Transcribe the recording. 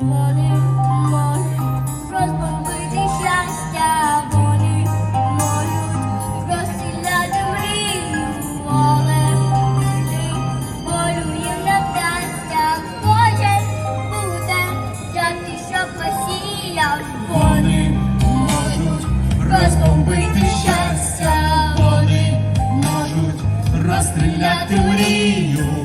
волі, молю, розбавити щастя, волі, молю, розсіляти мрію, воле, волю їм на вдасться, кожен буде взяти, що посіяв, волі, можуть розбомбити щастя, волі, можуть розстріляти мрію.